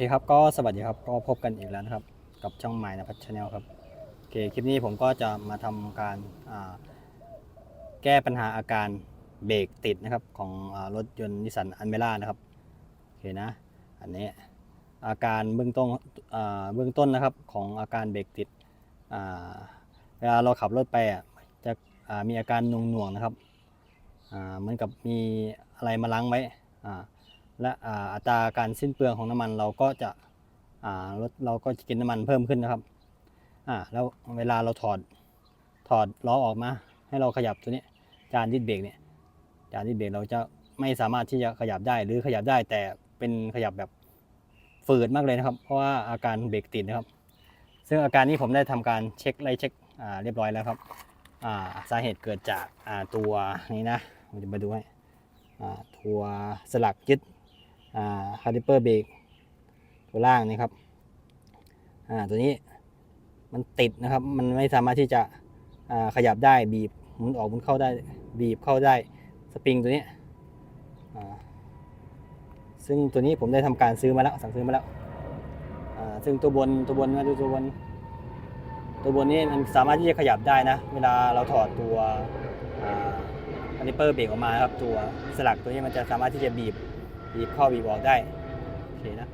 เคครับก็สวัสดีครับก็พบกันอีกแล้วนะครับ กับช่องใหม่นะพัชแนลครับโอเคคลิปนี้ผมก็จะมาทำการแก้ปัญหาอาการเบรกติดนะครับของอรถยนต์นิสสันอันเมล่านะครับโอเคนะอันนี้อาการเบื้องต้นเบื้องต้นนะครับของอาการเบรกติดเวลาเราขับรถไปจะมีอาการหน่วงๆนะครับเหมือนกับมีอะไรมาล้างไว้อ่า และอ่าอัตราการสิ้นเปลืองของน้ำมันเราก็จะอ่ารถเราก็จะกินน้ำมันเพิ่มขึ้นนะครับอ่าแล้วเวลาเราถอดถอดล้อออกมา ให้เราขยับตัวนี้จานดิสเบรกเนี่ยจานดิสเบรกเราจะไม่สามารถที่จะขยับได้หรือขยับได้แต่เป็นขยับแบบฝืดมากเลยนะครับ เพราะว่าอาการเบรกติดนะครับ ซึ่งอาการนี้ผมได้ทำการเช็คไล่เช็คอ่าเรียบร้อยแล้วครับอ่าสาเหตุเกิดจากอ่าตัวนี้นะผมจะมาดูให้อ่าตัวสลักยึด คาลิเปอร์เบรกตัวล่างนี่ครับตัวนี้มันติดนะครับ มันไม่สามารถที่จะขยับได้บีบหมุนออกหมุนเข้าได้บีบเข้าได้สปริงตัวนี้ซึ่งตัวนี้ผมได้ทำการซื้อมาแล้วสั่งซื้อมาแล้วซึ่งตัวบนตัวบนมาดูตัวบนตัวบนนี้มันสามารถที่จะขยับได้นะ เวลาเราถอดตัวคาลิเปอร์เบรกออกมาครับตัวสลักตัวนี้มันจะสามารถที่จะบีบ บีบเข้าบีบออกได้โอเคนะ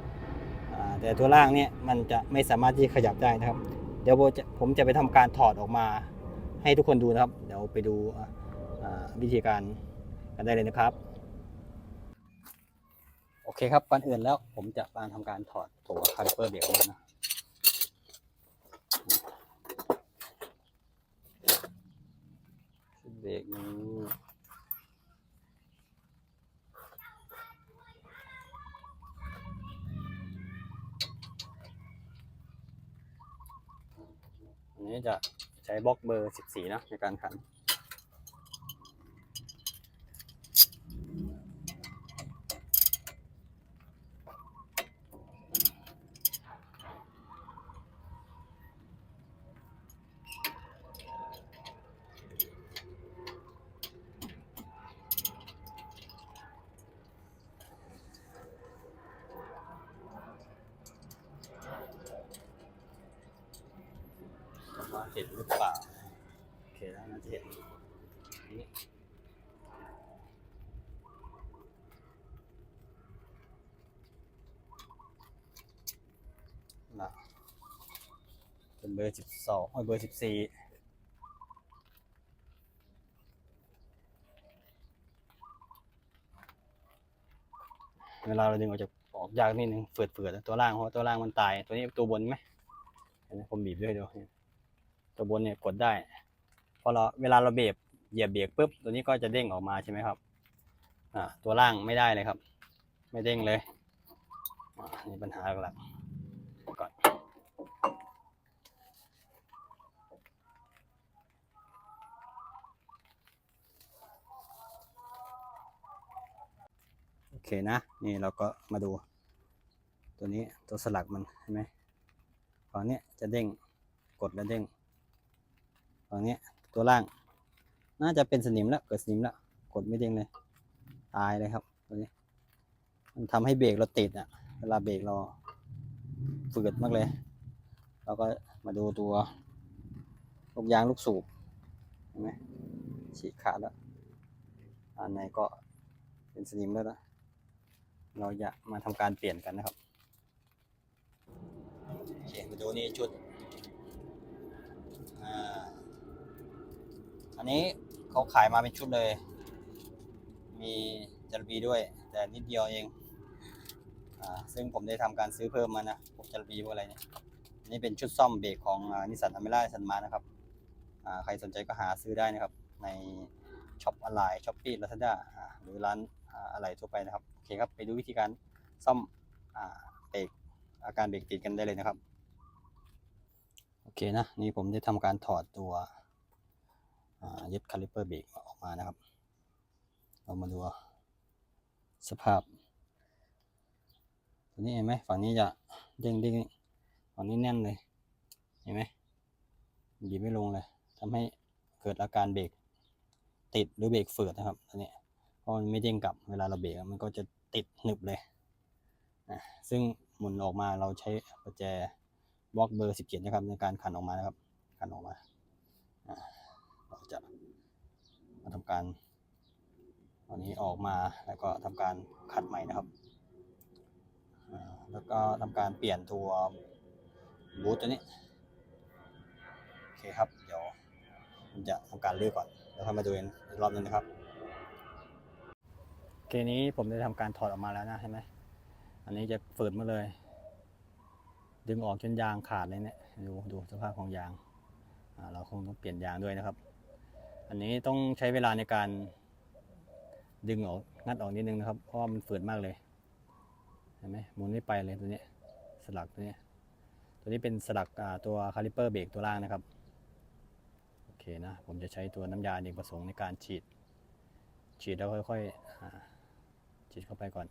แต่ตัวล่างเนี่ยมันจะไม่สามารถที่ขยับได้นะครับ เดี๋ยวผมจะไปทำการถอดออกมา ให้ทุกคนดูนะครับ เดี๋ยวไปดูวิธีการกันได้เลยนะครับ โอเคครับก่อนอื่นแล้วผมจะมาทำการถอดตัวคาลิเปอร์เบรกนะชุดเบรกนี้ นี้จะใช้บล็อกเบอร์ 14 นะในการขัน ว่า เห็นหรือเปล่าโอเคแล้วน่าจะเห็นนี่นะเป็นเบอร์สิบสองเบอร์สิบสี่เวลาเราดึงออกจากออกยากนิดนึงเฟืดเฟืดๆตัวล่างเพราะตัวล่างมันตาย ตัวนี้ตัวบนไหมเห็นไหมผมบีบด้วยเดี๋ยว ตัวบนเนี่ยกดได้พอเราเวลาเราเบรกเหยียบเบรกปุ๊บตัวนี้ก็จะเด้งออกมาใช่ไหมครับอ่าตัวล่างไม่ได้เลยครับ ไม่เด้งเลยอ่านี่ปัญหาหลักก่อนโอเคนะ นี่เราก็มาดู ตัวนี้ตัวสลักมันเห็นไหมฝั่งเนี้จะเด้งกดแล้วเด้ง ฝั่งนี้ตัวล่าง น่าจะเป็นสนิมแล้วเกิดสนิมแล้วกดไม่เด้งเลยตายเลยครับตัวนี้ มันทำให้เบรกเราติดอะ เวลาเบรกเราฝืดมากเลยเราก็มาดูตัวลูกยางลูกสูบเห็นไหมฉีกขาดแล้วอันไหนก็เป็นสนิมแล้วนะเราจะมาทำการเปลี่ยนกันนะครับโอเคมาดูนี่ชุดอ่า อันนี้เขาขายมาเป็นชุดเลย มีจารบีด้วย แต่นิดเดียวเองอ่าซึ่งผมได้ทำการซื้อเพิ่มมานะพวกจารบีพวกอะไรเนี่ยนี่เป็นชุดซ่อมเบรกของนิสสันอเมร่าสันมานะครับอ่าใครสนใจก็หาซื้อได้นะครับ ในช็อปออนไลน์ช้อปปี้ลาซาด้าหรือร้านอะไรทั่วไปนะครับโอเคครับไปดูวิธีการซ่อมเบรกอาการเบรกติดกันได้เลยนะครับ โอเคนะ นี่ผมได้ทำการถอดตัว ยึดคาลิเปอร์เบรกออกมานะครับ เรามาดูสภาพ ตัวนี้เห็นไหมฝั่งนี้จะเด้งเด้งฝั่งนี้แน่นเลย เห็นไหมบีบไม่ลงเลยทำให้เกิดอาการเบรกติดหรือเบรกฝืดนะครับตัวนี้เพราะมันไม่เด้งกลับเวลาเราเบรกมันก็จะติดหนึบเลยนะซึ่งหมุนออกมาเราใช้ประแจบล็อกเบอร์ 17 นะครับ ในการขันออกมานะครับ ขันออกมา มาทำการเอานี้ออกมาแล้วก็ทำการขัดใหม่นะครับ แล้วก็ทำการเปลี่ยนตัวบูทตัวนี้โอเคครับ เดี๋ยวผมจะทำการเลื้อก่อนแล้วค่อยมาดูนอีกรอบนึงนะครับเคนี้ผมได้ทำการถอดออกมาแล้วนะเห็นไหมอันนี้จะฝืดมาเลย ดึงออกจนยางขาดเลยเนี่ยดูดูสภาพของยางเราคงต้องเปลี่ยนยางด้วยนะครับ อันนี้ต้องใช้เวลาในการดึงออกงัดออกนิดนึงนะครับ เพราะว่ามันฝืดมากเลยเห็นไหมหมุนไม่ไปเลยตัวนี้สลักตัวนี้ตัวนี้เป็นสลักตัวคาลิเปอร์เบรกตัวล่างนะครับโอเคนะผมจะใช้ตัวน้ำยาอเนกประสงค์ในการฉีด ฉีดแล้วค่อยๆฉีดเข้าไปก่อน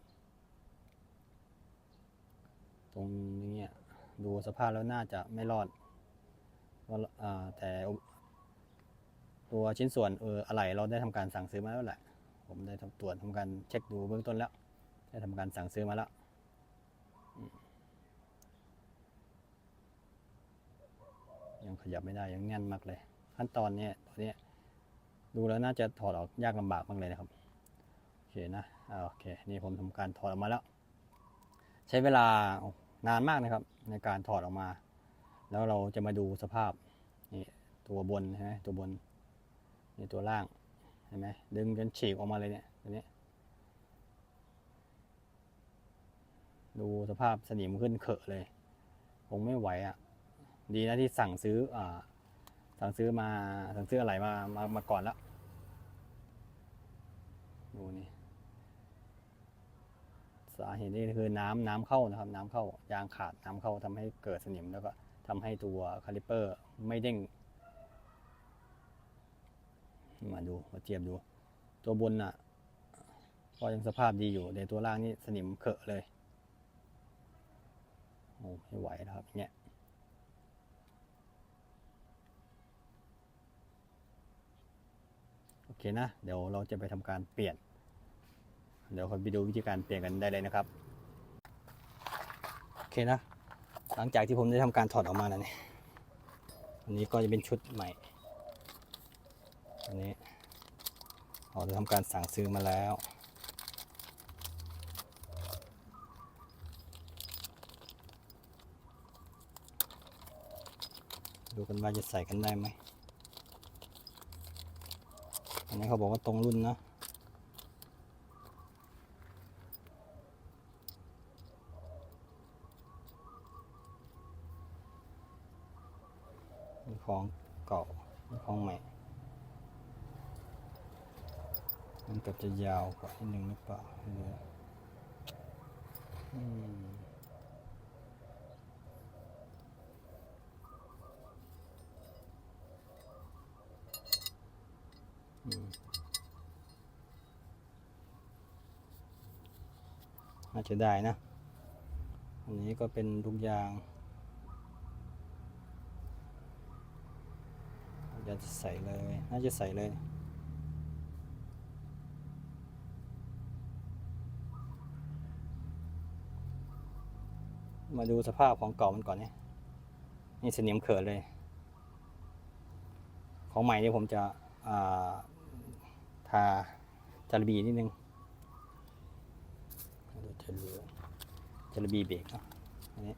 ตรงนี้ดูสภาพแล้วน่าจะไม่รอดว่าแต่ ตัวชิ้นส่วนเอออะไหล่เราได้ทำการสั่งซื้อมาแล้วแหละ ผมได้ทำตรวจทำการเช็คดูเบื้องต้นแล้ว ได้ทำการสั่งซื้อมาแล้วยังขยับไม่ได้ยังแน่นมากเลย ขั้นตอนเนี้ยตัวเนี้ยดูแล้วน่าจะถอดออกยากลำบากมากเลยนะครับโอเคนะโอเคนี่ผมทำการถอดออกมาแล้ว ใช้เวลานานมากนะครับ ในการถอดออกมา แล้วเราจะมาดูสภาพนี่ตัวบนใช่ไหมตัวบน ในตัวล่างเห็นไหมดึงจนฉีกออกมาเลยเนี่ยตัวนี้ดูสภาพสนิมขึ้นเขอะเลย คงไม่ไหวอะ ดีนะที่สั่งซื้ออ่าสั่งซื้อมาสั่งซื้ออะไรมามามาก่อนแล้ว ดูนี่สาเหตุนี่คือน้ำน้ำเข้านะครับ น้ำเข้ายางขาดน้ำเข้าทำให้เกิดสนิมแล้วก็ทำให้ตัวคาลิปเปอร์ไม่เด้ง มาดูมาเทียบดู ตัวบนน่ะก็ยังสภาพดีอยู่แต่ตัวล่างนี่สนิมเขอะเลยโอ้ไม่ไหวนะครับเนี่ยโอเคนะ เดี๋ยวเราจะไปทำการเปลี่ยน เดี๋ยวคนไปดูวิธีการเปลี่ยนกันได้เลยนะครับโอเคนะ หลังจากที่ผมได้ทำการถอดออกมาแล้วเนี่ยอันนี้ก็จะเป็นชุดใหม่ อันนี้เราได้ทำการสั่งซื้อมาแล้ว ดูกันว่าจะใส่กันได้ไหมอันนี้เขาบอกว่าตรงรุ่นนะ มีของเก่ามีของใหม่ มันกับ จะยาวกว่านิดนึงหรือเปล่าไม่รู้อืมอืมน่าจะได้นะ อันนี้ก็เป็นทุกอย่างอยากจะใส่เลย น่าจะใส่เลย มาดูสภาพของเก่ามันก่อนเนี่ยนี่สนิมเขินเลย ของใหม่นี่ผมจะาทาจารบีนิดนึงจารบีจารบีเบรกเนาะอันนี้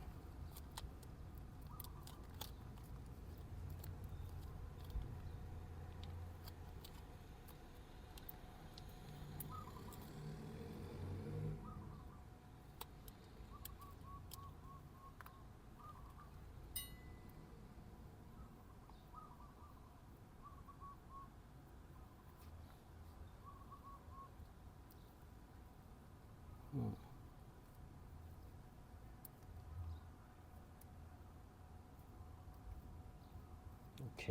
โอเค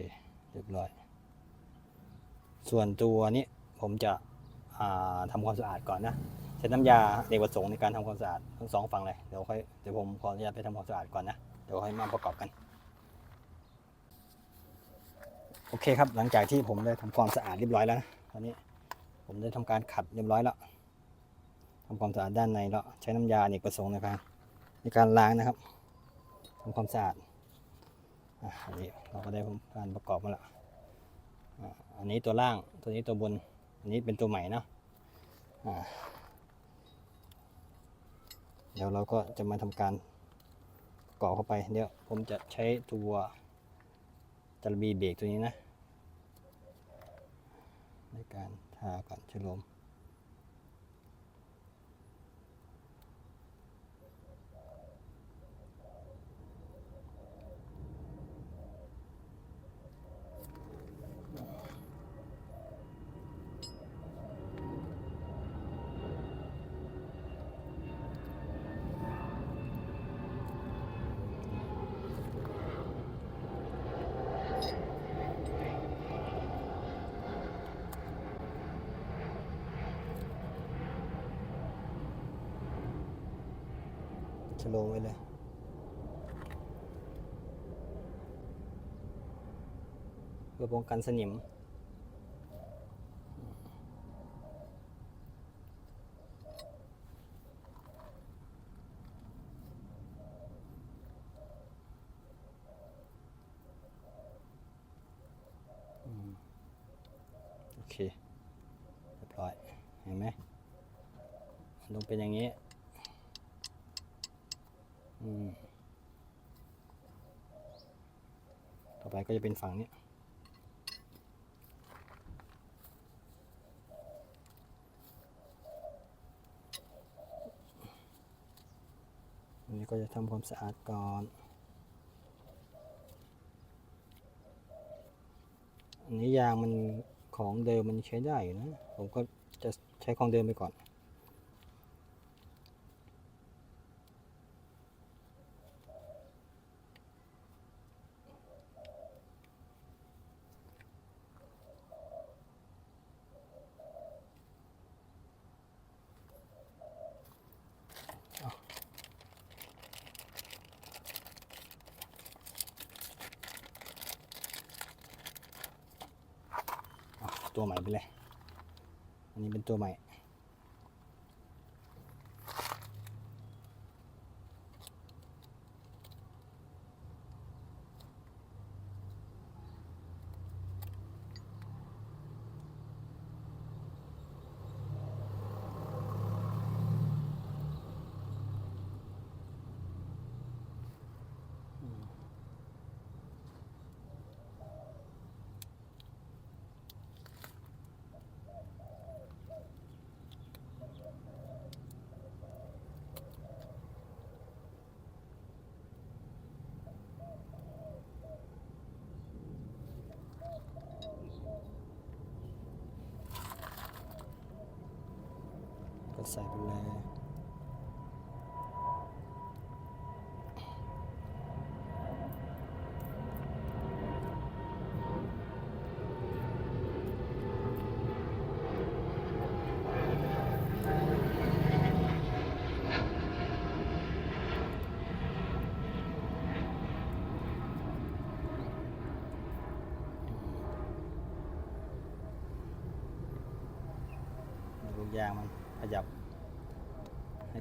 เรียบร้อย ส่วนตัวนี้ผมจะอ่าทำความสะอาดก่อนนะใช้น้ำยาเด็กประสงค์ในการทำความสะอาดทั้งสองฝั่งเลยเดี๋ยวค่อยเดี๋ยวผมขออนุญาตไปทำความสะอาดก่อนนะเดี๋ยวค่อยมาประกอบกัน โอเคครับหลังจากที่ผมได้ทำความสะอาดเรียบร้อยแล้วนะตอนนี้ผมได้ทำการขัดเรียบร้อยแล้วทำความสะอาดด้านในแล้วใช้น้ำยาเนกประสงค์ในการในการล้างนะครับทำความสะอาด อันนี้เราก็ได้การประกอบมาแล้วอะอันนี้ตัวล่างตัวนี้ตัวบน อันนี้เป็นตัวใหม่เนาะเดี๋ยวเราก็จะมาทำการประกอบเข้าไป เดี๋ยวผมจะใช้ตัวจระบีเบรกตัวนี้นะ ในการทาก่อนชะโลม ชโลไว้เลยเพื่อป้องกันสนิม โอเค เรียบร้อย เห็นไหมมันต้องเป็นอย่างนี้ ต่อไปก็จะเป็นฝั่งนี้อันนี้ก็จะทำความสะอาดก่อน อันนี้ยางมันของเดิมมันใช้ได้อยู่นะ ผมก็จะใช้ของเดิมไปก่อน อะ ตัวใหม่ไปเลย อันนี้เป็นตัวใหม่ ก็ใส่ไปเล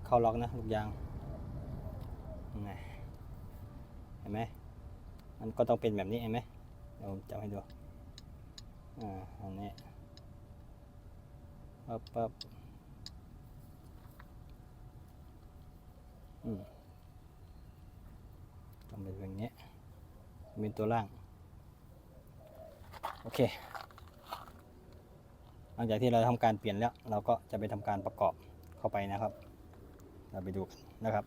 เข้าล็อกนะลูกยางเห็นไหมมันก็ต้องเป็นแบบนี้เห็นไหมเดี๋ยวผมจับให้ดูอ่าอันนี้ปั๊บปั๊บอืมต้องเป็นแบบนี้มีตัวล่าง โอเค หลังจากที่เราทำการเปลี่ยนแล้ว เราก็จะไปทำการประกอบเข้าไปนะครับ เราไปดูกันนะครับ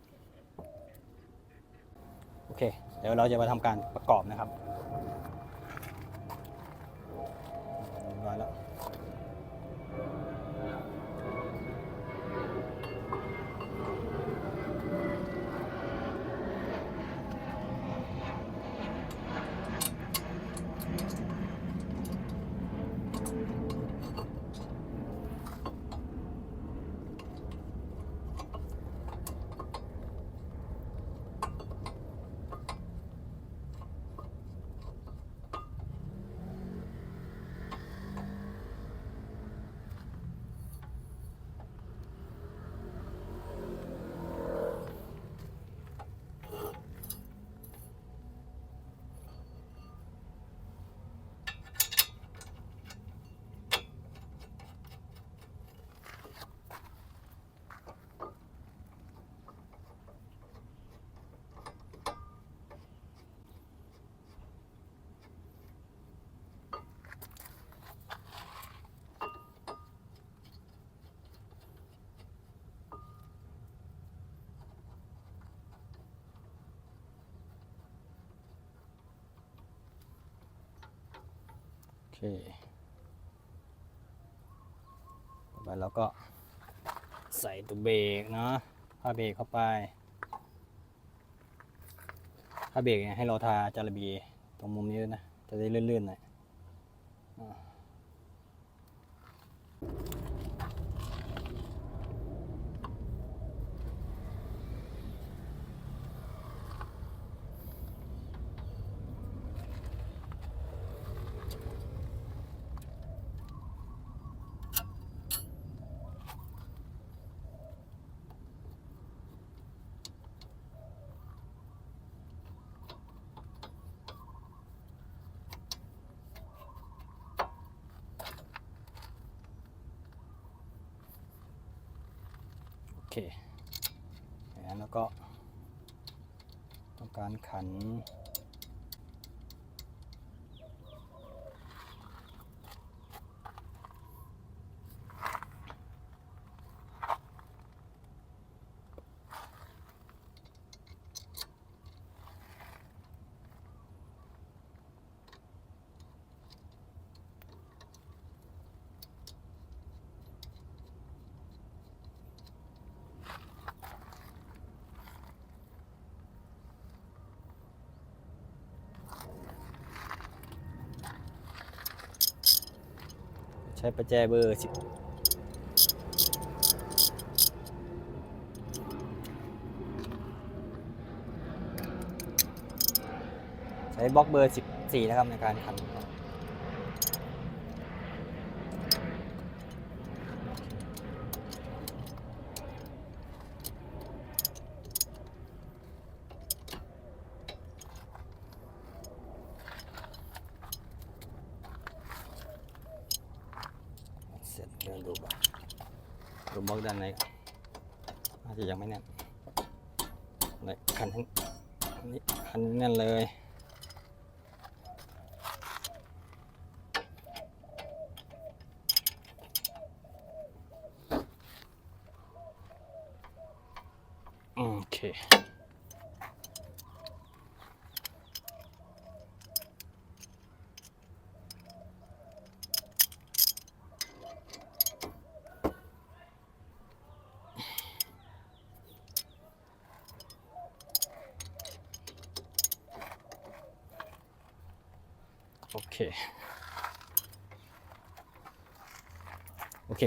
โอเค เดี๋ยวเราจะมาทำการประกอบนะครับเรียบร้อยแล้ว คต่อไปเราก็ใส่ตัวเบรกเนาะผ้าเบรกเข้าไปผ้าเบรกเนี่ยให้เราทาจาระบีตรงมุมนี้ด้วยนะ จะได้เลื่นๆหน่อยอ่าโอเคอย่างนั้น แล้วก็ต้องการขัน ช้ประแจเบอร์สิบใช้บล็อกเบอร์สิบสี่นะครับในการขัน เสร็จเดินดูก่อน ดูบล็อกด้านในอาจจะยังไม่แน่นเลยคันทั้งอันนี้คันแน่นเลย โอเค โอ เค โอเค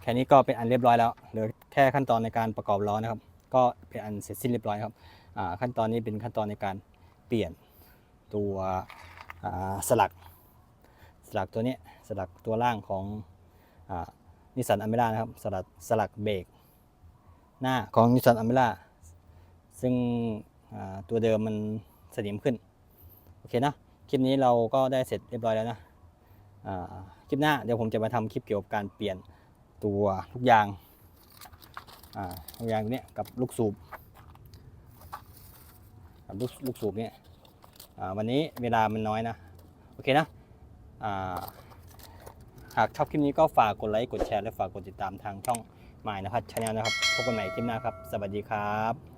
แค่นี้ก็เป็นอันเรียบร้อยแล้ว เหลือแค่ขั้นตอนในการประกอบล้อนะครับ ก็เป็นอันเสร็จสิ้นเรียบร้อยครับอ่าขั้นตอนนี้เป็นขั้นตอนในการเปลี่ยนตัวสลัก สลักตัวนี้สลักตัวล่างของนิสสันอเมร่า Nissan Almera นะครับ สลักสลักเบรกหน้าของนิสสันอเมร่าซึ่งตัวเดิมมันสนิมขึ้น โอเคนะ คลิปนี้เราก็ได้เสร็จเรียบร้อยแล้วนะคลิปหน้าเดี๋ยวผมจะมาทำคลิปเกี่ยวกับการเปลี่ยนตัวลูกยางลูกยางตัวเนี้ยกับลูกสูบกับลูกลูกสูบเนี่ยวันนี้เวลามันน้อยนะโอเคนะหากชอบคลิปนี้ก็ฝากกดไลค์กดแชร์และฝากกดติดตามทางช่องหมายนภัสชาแนลนะครับพบกันใหม่คลิปหน้าครับ สวัสดีครับ